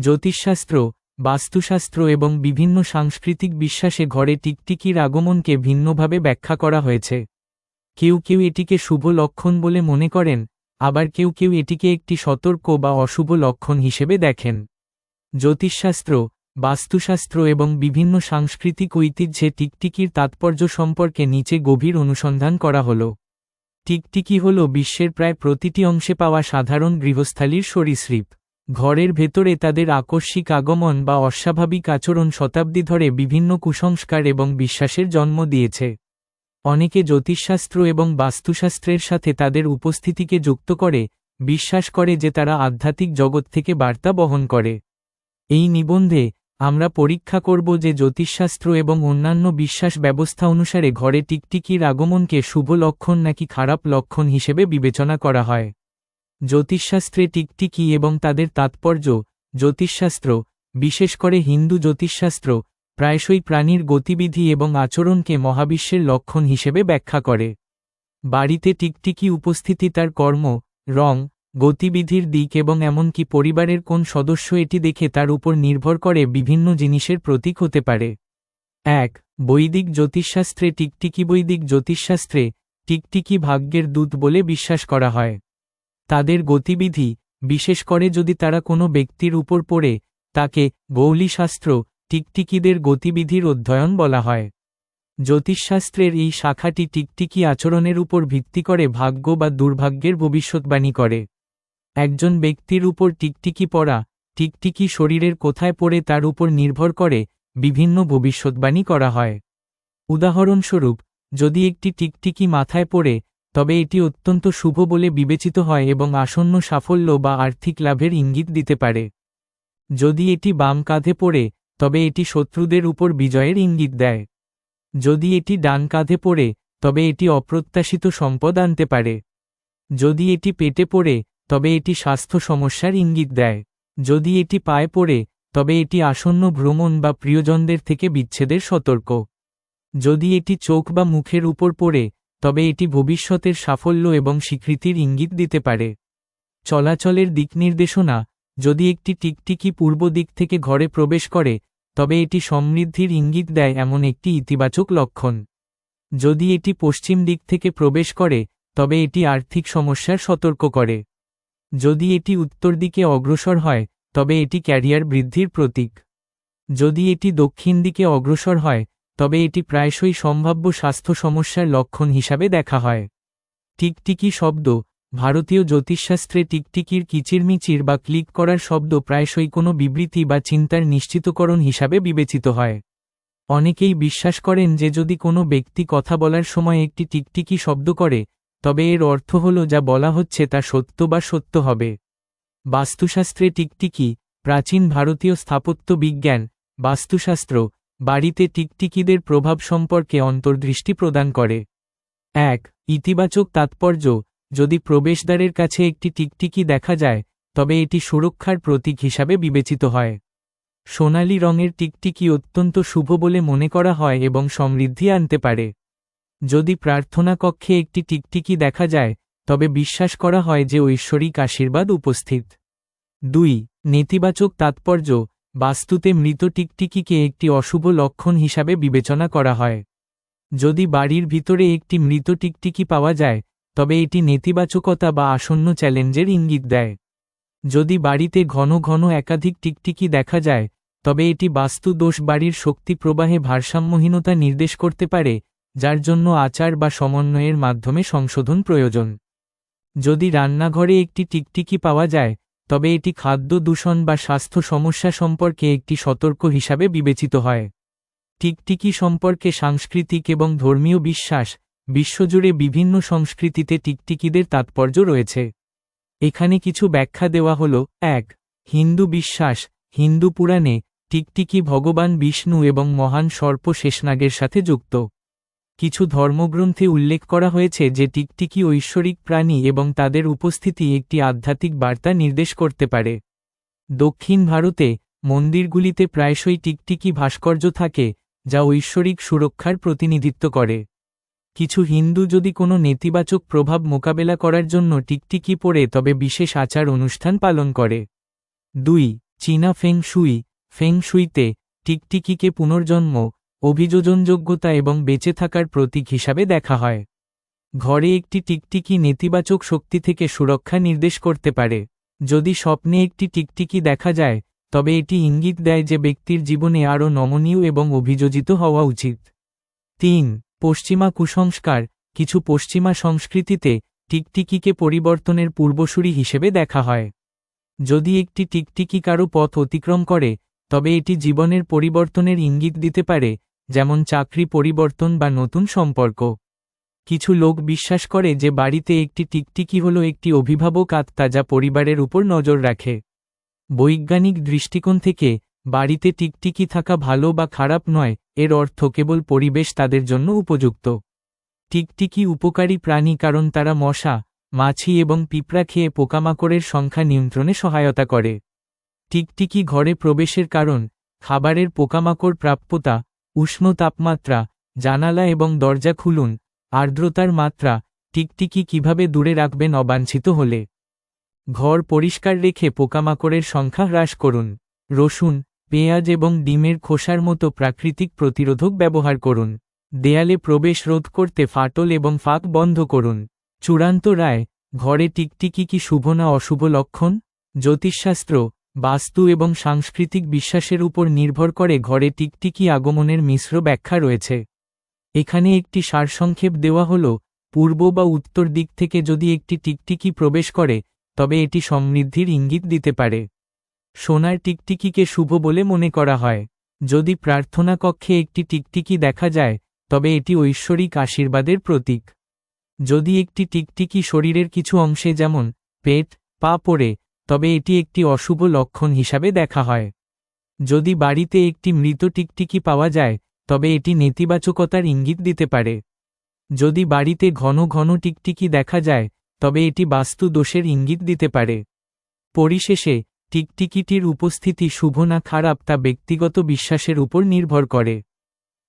জ্যোতিষশাস্ত্র, বাস্তুশাস্ত্র এবং বিভিন্ন সাংস্কৃতিক বিশ্বাসে ঘরে টিকটিকির আগমনকে ভিন্নভাবে ব্যাখ্যা করা হয়েছে। কেউ কেউ এটিকে শুভ লক্ষণ বলে মনে করেন, আবার কেউ কেউ এটিকে একটি সতর্ক বা অশুভ লক্ষণ হিসেবে দেখেন। জ্যোতিষশাস্ত্র, বাস্তুশাস্ত্র এবং বিভিন্ন সাংস্কৃতিক ঐতিহ্যে টিকটিকির তাৎপর্য সম্পর্কে নিচে গভীর অনুসন্ধান করা হল। টিকটিকি হল বিশ্বের প্রায় প্রতিটি অংশে পাওয়া সাধারণ গৃহস্থালীর সরীসৃপ। ঘরের ভেতরে তাদের আকস্মিক আগমন বা অস্বাভাবিক আচরণ শতাব্দী ধরে বিভিন্ন কুসংস্কার এবং বিশ্বাসের জন্ম দিয়েছে। অনেকে জ্যোতিষশাস্ত্র এবং বাস্তুশাস্ত্রের সাথে তাদের উপস্থিতিকে যুক্ত করে, বিশ্বাস করে যে তারা আধ্যাত্মিক জগৎ থেকে বার্তা বহন করে। এই নিবন্ধে আমরা পরীক্ষা করব যে জ্যোতিষশাস্ত্র এবং অন্যান্য বিশ্বাস ব্যবস্থা অনুসারে ঘরে টিকটিকির আগমনকে শুভ লক্ষণ নাকি খারাপ লক্ষণ হিসেবে বিবেচনা করা হয়। জ্যোতিষশাস্ত্রে টিকটিকি এবং তাদের তাৎপর্য, জ্যোতিষশাস্ত্র, বিশেষ করে হিন্দু জ্যোতিষশাস্ত্র, প্রায়শই প্রাণীর গতিবিধি এবং আচরণকে মহাবিশ্বের লক্ষণ হিসেবে ব্যাখ্যা করে। বাড়িতে টিকটিকি উপস্থিতি তার কর্ম, রং, গতিবিধির দিক এবং এমনকি পরিবারের কোন সদস্য এটি দেখে তার উপর নির্ভর করে বিভিন্ন জিনিসের প্রতীক হতে পারে। এক, বৈদিক জ্যোতিষশাস্ত্রে টিকটিকি বৈদিক জ্যোতিষশাস্ত্রে টিকটিকি ভাগ্যের দূত বলে বিশ্বাস করা হয়। তাদের গতিবিধি, বিশেষ করে যদি তারা কোনো ব্যক্তির উপর পড়ে, তাকে গৌলীশাস্ত্র, টিকটিকিদের গতিবিধির অধ্যয়ন বলা হয়। জ্যোতিষশাস্ত্রের এই শাখাটি টিকটিকি আচরণের উপর ভিত্তি করে ভাগ্য বা দুর্ভাগ্যের ভবিষ্যৎবাণী করে। একজন ব্যক্তির উপর টিকটিকি পড়া, টিকটিকি শরীরের কোথায় পড়ে তার উপর নির্ভর করে, বিভিন্ন ভবিষ্যৎবাণী করা হয়। উদাহরণস্বরূপ, যদি একটি টিকটিকি মাথায় পড়ে তবে এটি অত্যন্ত শুভ বলে বিবেচিত হয় এবং আসন্ন সাফল্য বা আর্থিক লাভের ইঙ্গিত দিতে পারে। যদি এটি বাম কাঁধে পড়ে, তবে এটি শত্রুদের উপর বিজয়ের ইঙ্গিত দেয়। যদি এটি ডান কাঁধে পড়ে, তবে এটি অপ্রত্যাশিত সম্পদ আনতে পারে। যদি এটি পেটে পড়ে, তবে এটি স্বাস্থ্য সমস্যার ইঙ্গিত দেয়। যদি এটি পায়ে পড়ে, তবে এটি আসন্ন ভ্রমণ বা প্রিয়জনদের থেকে বিচ্ছেদের সতর্ক। যদি এটি চোখ বা মুখের উপর পড়ে তবে এটি ভবিষ্যতের সাফল্য এবং স্বীকৃতির ইঙ্গিত দিতে পারে। চলাচলের দিক নির্দেশনা যদি একটি টিকটিকি পূর্ব দিক থেকে ঘরে প্রবেশ করে, তবে এটি সমৃদ্ধির ইঙ্গিত দেয় এমন একটি ইতিবাচক লক্ষণ। যদি এটি পশ্চিম দিক থেকে প্রবেশ করে, তবে এটি আর্থিক সমস্যার সতর্ক করে। যদি এটি উত্তর দিকে অগ্রসর হয়, তবে এটি ক্যারিয়ার বৃদ্ধির প্রতীক। যদি এটি দক্ষিণ দিকে অগ্রসর হয় তবে এটি প্রায়শই সম্ভাব্য স্বাস্থ্য সমস্যার লক্ষণ হিসাবে দেখা হয়। টিকটিকি শব্দ, ভারতীয় জ্যোতিষশাস্ত্রে টিকটিকির কিচিরমিচির বা ক্লিক করার শব্দ প্রায়শই কোনো বিবৃতি বা চিন্তার নিশ্চিতকরণ হিসাবে বিবেচিত হয়। অনেকেই বিশ্বাস করেন যে যদি কোনো ব্যক্তি কথা বলার সময় একটি টিকটিকি শব্দ করে, তবে এর অর্থ হল যা বলা হচ্ছে তা সত্য বা সত্য হবে। বাস্তুশাস্ত্রে টিকটিকি, প্রাচীন ভারতীয় স্থাপত্য বিজ্ঞান, বাস্তুশাস্ত্র বাড়িতে টিকটিকিদের প্রভাব সম্পর্কে অন্তর্দৃষ্টি প্রদান করে। এক, ইতিবাচক তাৎপর্য, যদি প্রবেশদ্বারের কাছে একটি টিকটিকি দেখা যায়, তবে এটি সুরক্ষার প্রতীক হিসাবে বিবেচিত হয়। সোনালি রঙের টিকটিকি অত্যন্ত শুভ বলে মনে করা হয় এবং সমৃদ্ধি আনতে পারে। যদি প্রার্থনা কক্ষে একটি টিকটিকি দেখা যায়, তবে বিশ্বাস করা হয় যে ঐশ্বরিক আশীর্বাদ উপস্থিত। দুই, নেতিবাচক তাৎপর্য বাস্তুতে মৃত টিকটিকিকে একটি অশুভ লক্ষণ হিসাবে বিবেচনা করা হয়। যদি বাড়ির ভিতরে একটি মৃত টিকটিকি পাওয়া যায়, তবে এটি নেতিবাচকতা বা আসন্ন চ্যালেঞ্জের ইঙ্গিত দেয়। যদি বাড়িতে ঘন ঘন একাধিক টিকটিকি দেখা যায়, তবে এটি বাস্তু দোষ বাড়ির শক্তি প্রবাহে ভারসাম্যহীনতা নির্দেশ করতে পারে, যার জন্য আচার বা সমন্বয়ের মাধ্যমে সংশোধন প্রয়োজন। যদি রান্নাঘরে একটি টিকটিকি পাওয়া যায় তবে এটি খাদ্য দূষণ বা স্বাস্থ্য সমস্যা সম্পর্কে একটি সতর্ক হিসাবে বিবেচিত হয়। টিকটিকি সম্পর্কে সাংস্কৃতিক এবং ধর্মীয় বিশ্বাস, বিশ্বজুড়ে বিভিন্ন সংস্কৃতিতে টিকটিকিদের তাৎপর্য রয়েছে। এখানে কিছু ব্যাখ্যা দেওয়া হল, এক, হিন্দু বিশ্বাস, হিন্দু পুরাণে টিকটিকি ভগবান বিষ্ণু এবং মহান সর্প শেষনাগের সাথে যুক্ত। কিছু ধর্মগ্রন্থে উল্লেখ করা হয়েছে যে টিকটিকি ঐশ্বরিক প্রাণী এবং তাদের উপস্থিতি একটি আধ্যাত্মিক বার্তা নির্দেশ করতে পারে। দক্ষিণ ভারতে মন্দিরগুলিতে প্রায়শই টিকটিকি ভাস্কর্য থাকে, যা ঐশ্বরিক সুরক্ষার প্রতিনিধিত্ব করে। কিছু হিন্দু যদি কোনো নেতিবাচক প্রভাব মোকাবেলা করার জন্য টিকটিকি পড়ে, তবে বিশেষ আচার অনুষ্ঠান পালন করে। দুই, চীনা ফেং শুই। ফেং শুইতে টিকটিকিকে পুনর্জন্ম অভিযোজনযোগ্যতা এবং বেঁচে থাকার প্রতীক হিসাবে দেখা হয়। ঘরে একটি টিকটিকি নেতিবাচক শক্তি থেকে সুরক্ষা নির্দেশ করতে পারে। যদি স্বপ্নে একটি টিকটিকি দেখা যায়, তবে এটি ইঙ্গিত দেয় যে ব্যক্তির জীবনে আরও নমনীয় এবং অভিযোজিত হওয়া উচিত। তিন, পশ্চিমা কুসংস্কার। কিছু পশ্চিমা সংস্কৃতিতে টিকটিকিকে পরিবর্তনের পূর্বসূরি হিসেবে দেখা হয়। যদি একটি টিকটিকি কারও পথ অতিক্রম করে, তবে এটি জীবনের পরিবর্তনের ইঙ্গিত দিতে পারে যেমন চাকরি পরিবর্তন বা নতুন সম্পর্ক। কিছু লোক বিশ্বাস করে যে বাড়িতে একটি টিকটিকি হল একটি অভিভাবক আত্মা যা পরিবারের উপর নজর রাখে। বৈজ্ঞানিক দৃষ্টিকোণ থেকে, বাড়িতে টিকটিকি থাকা ভালো বা খারাপ নয়, এর অর্থ কেবল পরিবেশ তাদের জন্য উপযুক্ত। টিকটিকি উপকারী প্রাণী কারণ তারা মশা, মাছি এবং পিঁপড়া খেয়ে পোকামাকড়ের সংখ্যা নিয়ন্ত্রণে সহায়তা করে। টিকটিকি ঘরে প্রবেশের কারণ, খাবারের পোকামাকড় প্রাপ্যতা উষ্ণ তাপমাত্রা, জানালা এবং দরজা খুলুন, আর্দ্রতার মাত্রা, টিকটিকি কীভাবে দূরে রাখবেন অবাঞ্ছিত হলে। ঘর পরিষ্কার রেখে পোকামাকড়ের সংখ্যা হ্রাস করুন। রসুন, পেঁয়াজ এবং ডিমের খোসার মতো প্রাকৃতিক প্রতিরোধক ব্যবহার করুন। দেয়ালে প্রবেশ রোধ করতে ফাটল এবং ফাঁক বন্ধ করুন। চূড়ান্ত রায়, ঘরে টিকটিকি কি শুভ না অশুভ লক্ষণ? জ্যোতিষশাস্ত্র বাস্তু এবং সাংস্কৃতিক বিশ্বাসের উপর নির্ভর করে ঘরে টিকটিকি আগমনের মিশ্র ব্যাখ্যা রয়েছে। এখানে একটি সারসংক্ষেপ দেওয়া হল, পূর্ব বা উত্তর দিক থেকে যদি একটি টিকটিকি প্রবেশ করে, তবে এটি সমৃদ্ধির ইঙ্গিত দিতে পারে। সোনার টিকটিকিকে শুভ বলে মনে করা হয়। যদি প্রার্থনা কক্ষে একটি টিকটিকি দেখা যায়, তবে এটি ঐশ্বরিক আশীর্বাদের প্রতীক। যদি একটি টিকটিকি শরীরের কিছু অংশে যেমন পেট, পা পড়ে তবে এটি একটি অশুভ লক্ষণ হিসাবে দেখা হয়। যদি বাড়িতে একটি মৃত টিকটিকি পাওয়া যায়, তবে এটি নেতিবাচকতার ইঙ্গিত দিতে পারে। যদি বাড়িতে ঘন ঘন টিকটিকি দেখা যায়, তবে এটি বাস্তু দোষের ইঙ্গিত দিতে পারে। পরিশেষে, টিকটিকিটির উপস্থিতি শুভ না খারাপ তা ব্যক্তিগত বিশ্বাসের উপর নির্ভর করে।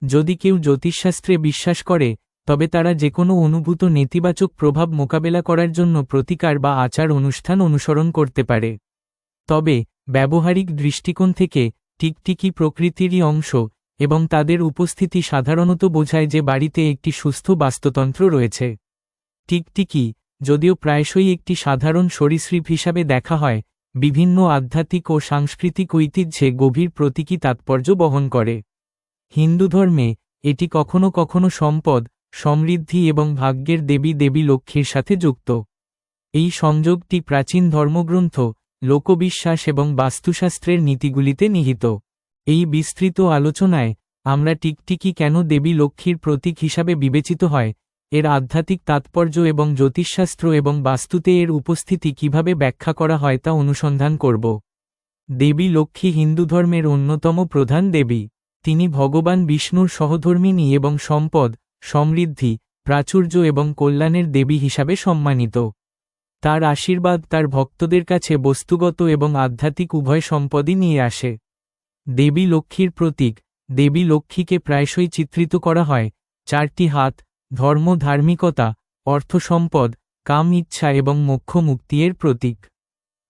যদি কেউ জ্যোতিষশাস্ত্রে বিশ্বাস করে তবে তারা যে কোনো অনুভূত নেতিবাচক প্রভাব মোকাবেলা করার জন্য প্রতিকার বা আচার অনুষ্ঠান অনুসরণ করতে পারে। তবে, ব্যবহারিক দৃষ্টিকোণ থেকে, টিকটিকি প্রকৃতিরই অংশ, এবং তাদের উপস্থিতি সাধারণত বোঝায় যে বাড়িতে একটি সুস্থ বাস্তুতন্ত্র রয়েছে। টিকটিকি, যদিও প্রায়শই একটি সাধারণ সরীসৃপ হিসাবে দেখা হয়, বিভিন্ন আধ্যাত্মিক ও সাংস্কৃতিক ঐতিহ্যে গভীর প্রতীকী তাৎপর্য বহন করে। হিন্দু ধর্মে, এটি কখনো কখনো সম্পদ সমৃদ্ধি এবং ভাগ্যের দেবী দেবী লক্ষ্মীর সাথে যুক্ত। এই সংযোগটি প্রাচীন ধর্মগ্রন্থ, লোকবিশ্বাস এবং বাস্তুশাস্ত্রের নীতিগুলিতে নিহিত। এই বিস্তৃত আলোচনায় আমরা টিকটিকি কেন দেবী লক্ষ্মীর প্রতীক হিসাবে বিবেচিত হয়, এর আধ্যাত্মিক তাৎপর্য এবং জ্যোতিষশাস্ত্র এবং বাস্তুতে এর উপস্থিতি কীভাবে ব্যাখ্যা করা হয় তা অনুসন্ধান করব। দেবী লক্ষ্মী হিন্দু ধর্মের অন্যতম প্রধান দেবী। তিনি ভগবান বিষ্ণুর সহধর্মিনী এবং সম্পদ সমৃদ্ধি, প্রাচুর্য এবং কল্যাণের দেবী হিসাবে সম্মানিত। তার আশীর্বাদ তার ভক্তদের কাছে বস্তুগত এবং আধ্যাত্মিক উভয় সম্পদই নিয়ে আসে। দেবী লক্ষ্মীর প্রতীক, দেবী লক্ষ্মীকে প্রায়শই চিত্রিত করা হয়, চারটি হাত, ধর্ম, ধার্মিকতা অর্থসম্পদ কাম, ইচ্ছা এবং মোক্ষ মুক্তির প্রতীক।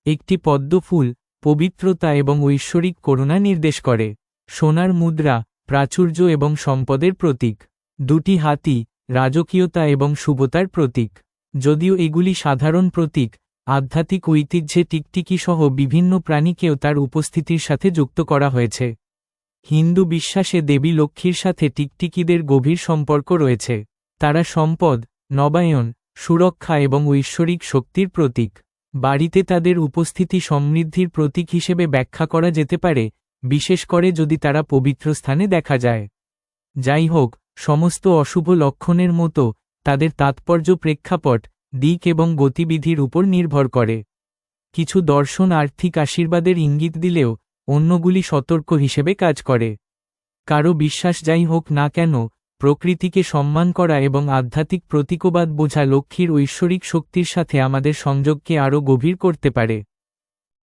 একটি পদ্মফুল পবিত্রতা এবং ঐশ্বরিক করুণা নির্দেশ করে। সোনার মুদ্রা, প্রাচুর্য এবং সম্পদের প্রতীক। দুটি হাতি, রাজকীয়তা এবং শুভতার প্রতীক। যদিও এগুলি সাধারণ প্রতীক, আধ্যাত্মিক ঐতিহ্যে টিকটিকি সহ বিভিন্ন প্রাণীকেও তার উপস্থিতির সাথে যুক্ত করা হয়েছে। হিন্দু বিশ্বাসে দেবী লক্ষ্মীর সাথে টিকটিকিদের গভীর সম্পর্ক রয়েছে। তারা সম্পদ, নবায়ন, সুরক্ষা এবং ঐশ্বরিক শক্তির প্রতীক। বাড়িতে তাদের উপস্থিতি সমৃদ্ধির প্রতীক হিসেবে ব্যাখ্যা করা যেতে পারে, বিশেষ করে যদি তারা পবিত্র স্থানে দেখা যায়। যাই হোক সমস্ত অশুভ লক্ষণের মতো তাদের তাৎপর্য প্রেক্ষাপট, দিক এবং গতিবিধির উপর নির্ভর করে। কিছু দর্শন আর্থিক আশীর্বাদের ইঙ্গিত দিলেও অন্যগুলি সতর্ক হিসেবে কাজ করে। কারও বিশ্বাস যাই হোক না কেন, প্রকৃতিকে সম্মান করা এবং আধ্যাত্মিক প্রতীকবাদ বোঝা লক্ষ্মীর ঐশ্বরিক শক্তির সাথে আমাদের সংযোগকে আরও গভীর করতে পারে।